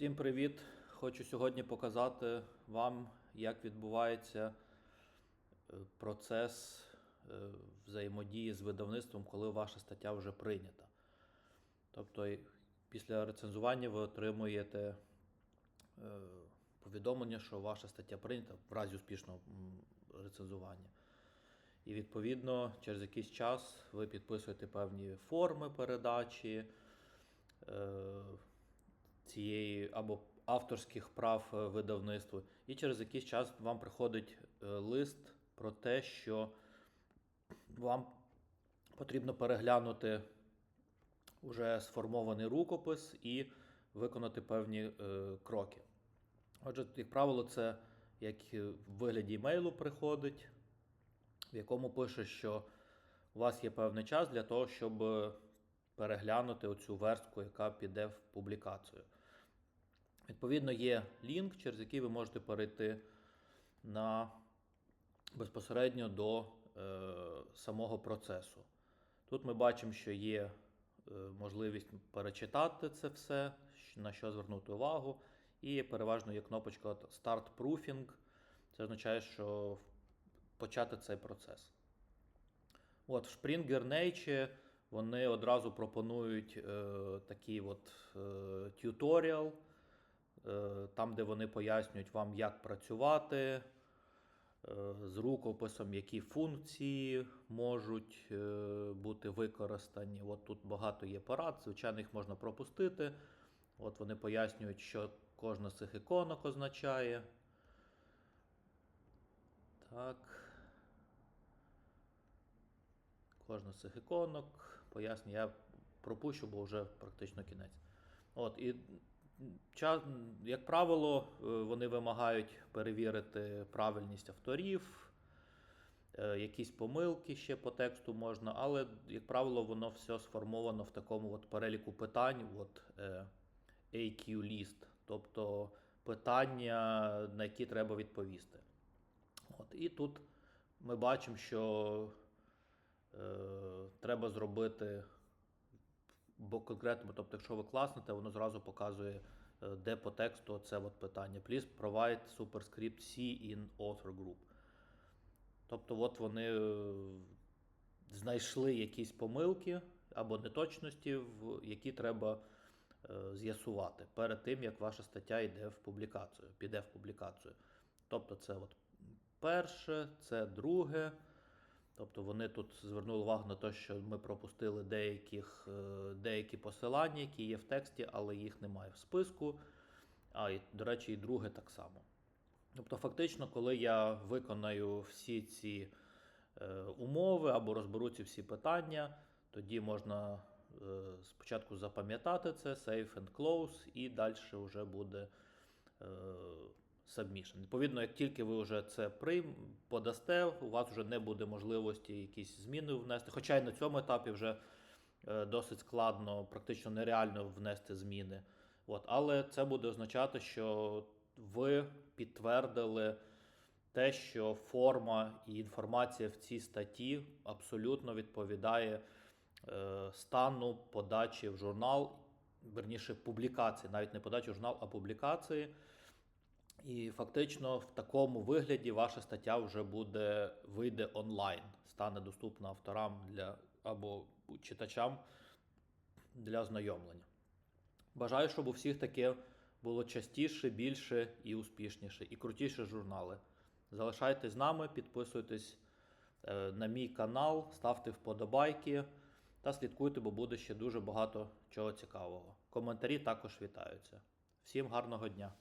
Всім привіт! Хочу сьогодні показати вам, як відбувається е, процес е, взаємодії з видавництвом, коли ваша стаття вже прийнята. Тобто, після рецензування ви отримуєте е, повідомлення, що ваша стаття прийнята в разі успішного рецензування. І відповідно через якийсь час ви підписуєте певні форми передачі цієї або авторських прав е, видавництву. І через якийсь час вам приходить е, лист про те, що вам потрібно переглянути вже сформований рукопис і виконати певні е, кроки. Отже, як правило, це як в вигляді емейлу приходить, в якому пише, що у вас є певний час для того, щоб переглянути оцю верстку, яка піде в публікацію. Відповідно, є лінк, через який ви можете перейти на безпосередньо до е, самого процесу. Тут ми бачимо, що є е, можливість перечитати це все, на що звернути увагу. І переважно є кнопочка Start Proofing. Це означає, що почати цей процес. От в Springer Nature вони одразу пропонують е, такий от е, тюторіал, там, де вони пояснюють вам, як працювати е, з рукописом, які функції можуть е, бути використані. От тут багато є порад, звичайно, їх можна пропустити. От вони пояснюють, що кожна з цих іконок означає. Так. Кожна з цих іконок, поясню, я пропущу, бо вже практично кінець. От, і як правило, е, вони вимагають перевірити правильність авторів, е, якісь помилки ще по тексту можна, але, як правило, воно все сформовано в такому от переліку питань, от, е, AQ-ліст, тобто питання, на які треба відповісти. От, і тут ми бачимо, що е, треба зробити, бо конкретно, тобто, якщо ви класнете, воно зразу показує, е, де по тексту це от питання. Please provide superscript C in author group. Тобто, от вони е, знайшли якісь помилки або неточності, які треба е, з'ясувати перед тим, як ваша стаття йде в публікацію, піде в публікацію. Тобто, це от перше, це друге. Тобто вони тут звернули увагу на те, що ми пропустили деяких, е, деякі посилання, які є в тексті, але їх немає в списку. А, і, до речі, і друге так само. Тобто, фактично, коли я виконаю всі ці е, умови або розберу ці всі питання, тоді можна е, спочатку запам'ятати це, save and close, і далі вже буде е, submission. Відповідно, як тільки ви вже це прийм, подасте, у вас вже не буде можливості якісь зміни внести. Хоча й на цьому етапі вже е, досить складно, практично нереально внести зміни. От, але це буде означати, що ви підтвердили те, що форма і інформація в цій статті абсолютно відповідає е, стану подачі в журнал, верніше публікації, навіть не подачі в журнал, а публікації. І фактично в такому вигляді ваша стаття вже буде вийде онлайн, стане доступна авторам для або читачам для ознайомлення. Бажаю, щоб у всіх таке було частіше, більше і успішніше, і крутіше журнали. Залишайтесь з нами, підписуйтесь е, на мій канал, ставте вподобайки та слідкуйте, бо буде ще дуже багато чого цікавого. Коментарі також вітаються. Всім гарного дня!